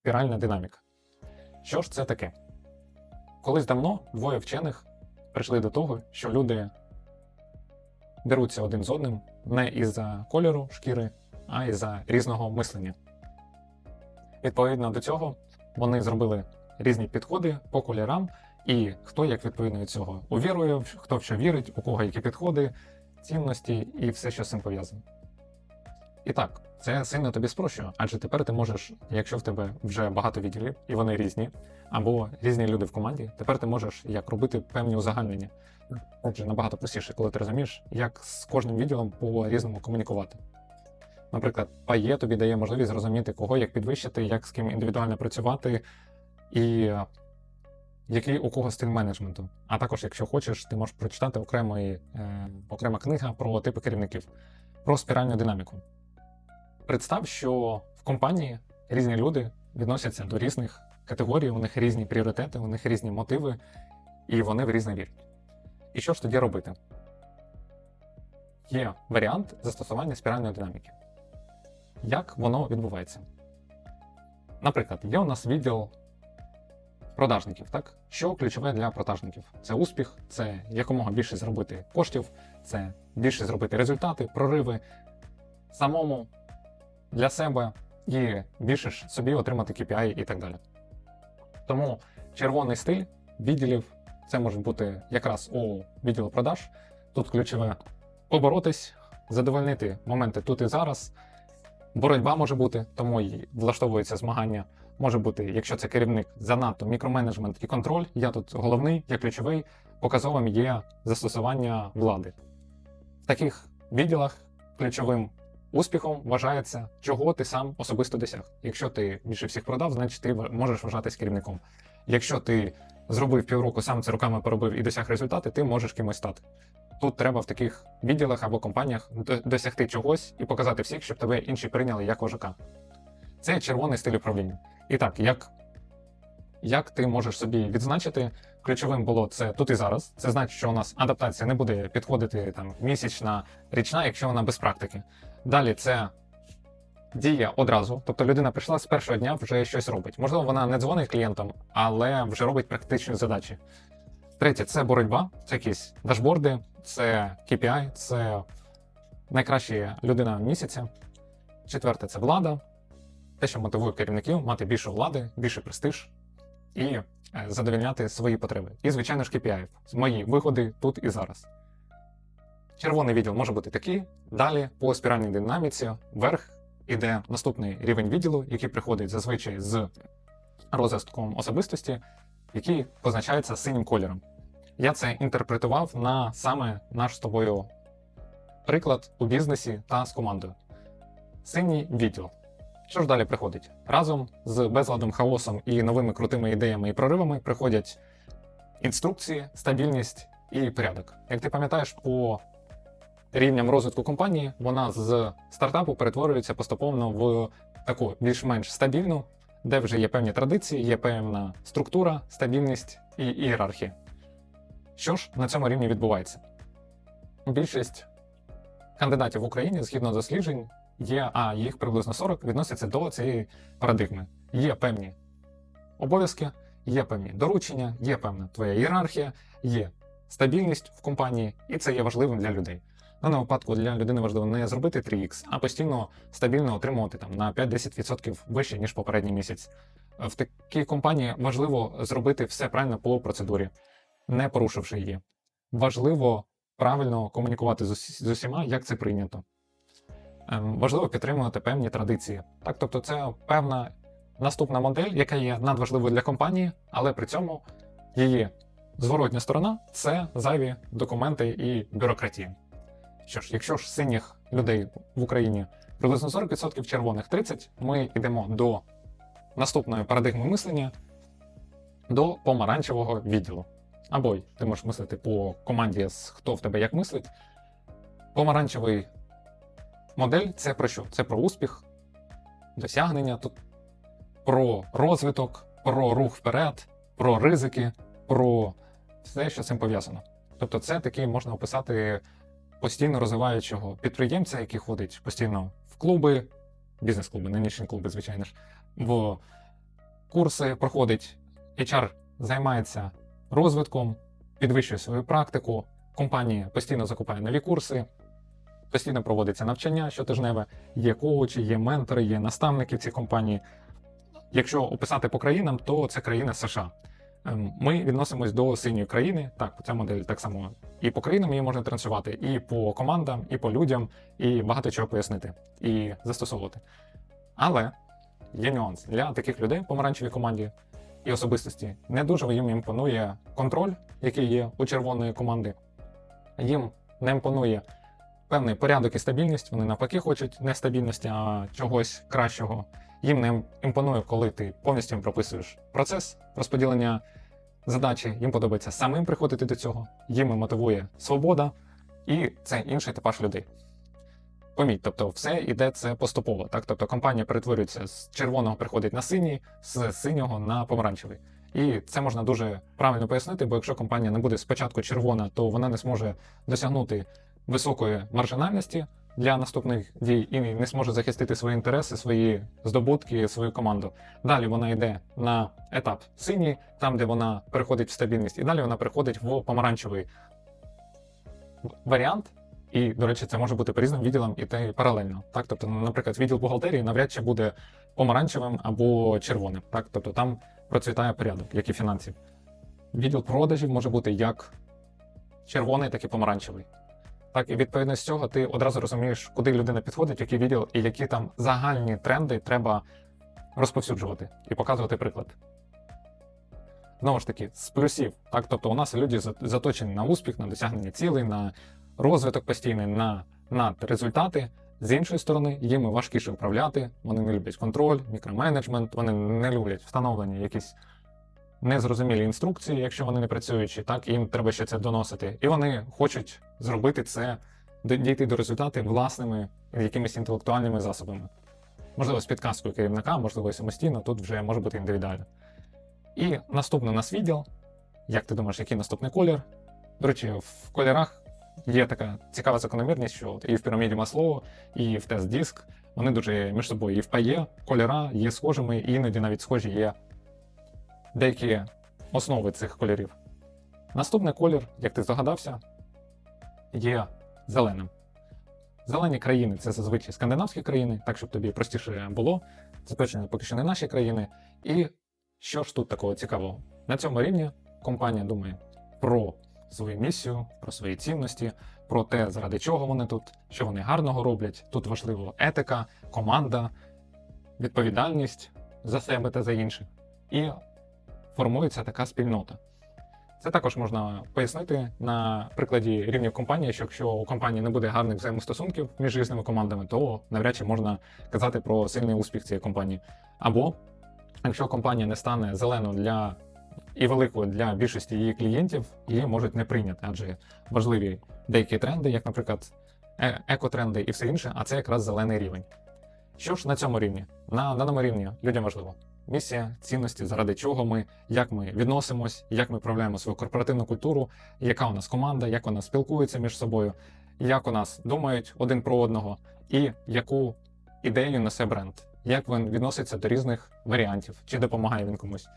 спіральна динаміка. Що ж це таке? Колись давно двоє вчених прийшли до того, що люди деруться один з одним не із-за кольору шкіри, а із-за різного мислення. Відповідно до цього, вони зробили різні підходи по кольорам, і хто як відповідно від цього увірує, хто в що вірить, у кого які підходи, цінності і все, що з цим пов'язано. І так, це сильно тобі спрощує, адже тепер ти можеш, якщо в тебе вже багато відділів, і вони різні, або різні люди в команді, тепер ти можеш як робити певні узагальнення. Отже, набагато простіше, коли ти розумієш, як з кожним відділом по-різному комунікувати. Наприклад, PAE тобі дає можливість зрозуміти, кого як підвищити, як з ким індивідуально працювати, і е, який у кого стиль менеджменту. А також, якщо хочеш, ти можеш прочитати окремий, е, окрема книга про типи керівників, про спіральну динаміку. Представ, що в компанії різні люди відносяться до різних категорій, у них різні пріоритети, у них різні мотиви, і вони в різне вірять. І що ж тоді робити? Є варіант застосування спіральної динаміки. Як воно відбувається? Наприклад, є у нас відділ продажників, так? Що ключове для продажників? Це успіх, це якомога більше зробити коштів, це більше зробити результати, прориви самому для себе і більше ж собі отримати KPI і так далі. Тому червоний стиль відділів це може бути якраз у відділу продаж. Тут ключове поборотись, задовольнити моменти тут і зараз. Боротьба може бути, тому і влаштовується змагання. Може бути, якщо це керівник занадто мікроменеджмент і контроль. Я тут головний, я ключовий, показовим є застосування влади. В таких відділах ключовим успіхом вважається, чого ти сам особисто досяг. Якщо ти більше всіх продав, значить ти можеш вважатись керівником. Якщо ти зробив півроку, сам це руками поробив і досяг результати, ти можеш кимось стати. Тут треба в таких відділах або компаніях досягти чогось і показати всіх, щоб тебе інші прийняли як вожака. Це червоний стиль управління. І так, як, як ти можеш собі відзначити, ключовим було це тут і зараз. Це значить, що у нас адаптація не буде підходити там місячна, річна, якщо вона без практики. Далі це дія одразу. Тобто людина прийшла з першого дня, вже щось робить. Можливо, вона не дзвонить клієнтам, але вже робить практичні задачі. Третє це боротьба, це якісь дашборди, це KPI, це найкраща людина місяця. Четверте це влада. Те, що мотивує керівників мати більше влади, більше престиж і е, задовільняти свої потреби. І, звичайно ж, KPI. Мої виходи тут і зараз. Червоний відділ може бути такий. Далі по спіральній динаміці вверх іде наступний рівень відділу, який приходить зазвичай з розвитком особистості, який позначається синім кольором. Я це інтерпретував на саме наш з тобою приклад у бізнесі та з командою. Синій відділ. Що ж далі приходить? Разом з безладом, хаосом і новими крутими ідеями і проривами приходять інструкції, стабільність і порядок. Як ти пам'ятаєш, по рівням розвитку компанії вона з стартапу перетворюється поступово в таку більш-менш стабільну, де вже є певні традиції, є певна структура, стабільність і ієрархія. Що ж на цьому рівні відбувається? Більшість кандидатів в Україні, згідно досліджень, є, а їх приблизно 40 відносяться до цієї парадигми. Є певні обов'язки, є певні доручення, є певна твоя ієрархія, є стабільність в компанії, і це є важливим для людей. В даному випадку для людини важливо не зробити 3х, а постійно стабільно отримувати там на 5-10% вище, ніж попередній місяць. В такій компанії важливо зробити все правильно по процедурі, не порушивши її. Важливо правильно комунікувати з усіма, як це прийнято. Ем, Важливо підтримувати певні традиції. Так, тобто, це певна наступна модель, яка є надважливою для компанії, але при цьому її зворотня сторона це зайві документи і бюрократія. Що ж, якщо ж синіх людей в Україні приблизно 40%, червоних 30%, ми йдемо до наступної парадигми мислення до помаранчевого відділу. Або ти можеш мислити по команді хто в тебе як мислить. Помаранчевий модель це про що? Це про успіх, досягнення, тут про розвиток, про рух вперед, про ризики, про все, що з цим пов'язано. Тобто, це такий можна описати постійно розвиваючого підприємця, який ходить постійно в клуби, бізнес-клуби, нинішні клуби, звичайно ж, в курси проходить, HR займається розвитком, підвищує свою практику, компанія постійно закупає нові курси, постійно проводиться навчання щотижневе, є коучі, є ментори, є наставники в цій компанії. Якщо описати по країнам, то це країна США. Ем, Ми відносимось до синьої країни. Так, ця модель так само і по країнам її можна транслювати, і по командам, і по людям, і багато чого пояснити і застосовувати. Але є нюанс для таких людей в помаранчевій команді і особистості. Не дуже їм імпонує контроль, який є у червоної команди. Їм не імпонує певний порядок і стабільність. Вони навпаки хочуть не стабільності, а чогось кращого. Їм не імпонує, коли ти повністю їм прописуєш процес розподілення задачі. Їм подобається самим приходити до цього. Їм мотивує свобода, і це інший типаж людей. Поміть, тобто все йде це поступово. Так? Тобто компанія перетворюється з червоного приходить на синій, з синього на помаранчевий. І це можна дуже правильно пояснити, бо якщо компанія не буде спочатку червона, то вона не зможе досягнути високої маржинальності для наступних дій і не зможе захистити свої інтереси, свої здобутки, свою команду. Далі вона йде на етап синій, там де вона переходить в стабільність, і далі вона переходить в помаранчевий варіант. І, до речі, це може бути по різним відділам і те паралельно. Так, тобто, наприклад, відділ бухгалтерії навряд чи буде помаранчевим або червоним. Так, тобто там процвітає порядок, як і фінансів. Відділ продажів може бути як червоний, так і помаранчевий. Так, і відповідно з цього ти одразу розумієш, куди людина підходить, який відділ, і які там загальні тренди треба розповсюджувати і показувати приклад. Знову ж таки, з плюсів. Так, тобто у нас люди заточені на успіх, на досягнення цілей, на розвиток постійний, на надрезультати. З іншої сторони, їм важкіше управляти, вони не люблять контроль, мікроменеджмент, вони не люблять встановлення якісь незрозумілі інструкції, якщо вони не працюючі, так їм треба ще це доносити. І вони хочуть зробити це, дійти до результатів власними якимись інтелектуальними засобами. Можливо, з підказкою керівника, можливо, самостійно, тут вже може бути індивідуально. І наступний у нас відділ. Як ти думаєш, який наступний колір? До речі, в кольорах є така цікава закономірність, що і в піраміді Маслоу, і в тест диск вони дуже між собою і в ПАЄ кольора є схожими, і іноді навіть схожі є деякі основи цих кольорів. Наступний колір, як ти здогадався, є зеленим. Зелені країни це зазвичай скандинавські країни, так щоб тобі простіше було. Це точно поки що не наші країни. І що ж тут такого цікавого? На цьому рівні компанія думає про свою місію, про свої цінності, про те, заради чого вони тут, що вони гарного роблять. Тут важливо етика, команда, відповідальність за себе та за інших. І формується така спільнота. Це також можна пояснити на прикладі рівнів компанії, що якщо у компанії не буде гарних взаємостосунків між різними командами, то навряд чи можна казати про сильний успіх цієї компанії. Або якщо компанія не стане зеленою для і великою для більшості її клієнтів, її можуть не прийняти, адже важливі деякі тренди, як, наприклад, е- екотренди і все інше, а це якраз зелений рівень. Що ж на цьому рівні? На даному рівні людям важливо місія, цінності, заради чого ми, як ми відносимось, як ми проявляємо свою корпоративну культуру, яка у нас команда, як вона спілкується між собою, як у нас думають один про одного, і яку ідею несе бренд, як він відноситься до різних варіантів, чи допомагає він комусь.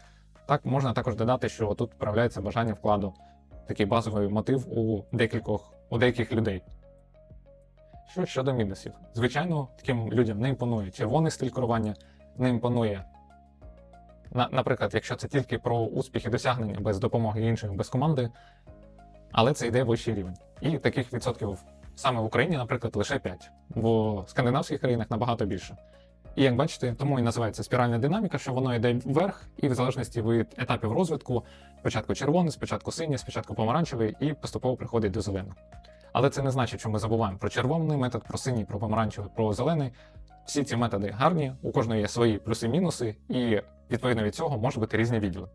Так можна також додати, що тут проявляється бажання вкладу, такий базовий мотив у декількох у деяких людей. Що щодо мінусів, звичайно, таким людям не імпонує червоний стиль керування, не імпонує наприклад, якщо це тільки про успіх і досягнення без допомоги інших, без команди, але це йде вищий рівень. І таких відсотків саме в Україні, наприклад, лише 5. В скандинавських країнах набагато більше. І як бачите, тому і називається спіральна динаміка, що воно йде вверх, і в залежності від етапів розвитку, спочатку червоний, спочатку синій, спочатку помаранчевий, і поступово приходить до зеленого. Але це не значить, що ми забуваємо про червоний метод, про синій, про помаранчевий, про зелений. Всі ці методи гарні, у кожної є свої плюси-мінуси, і відповідно від цього можуть бути різні відділи.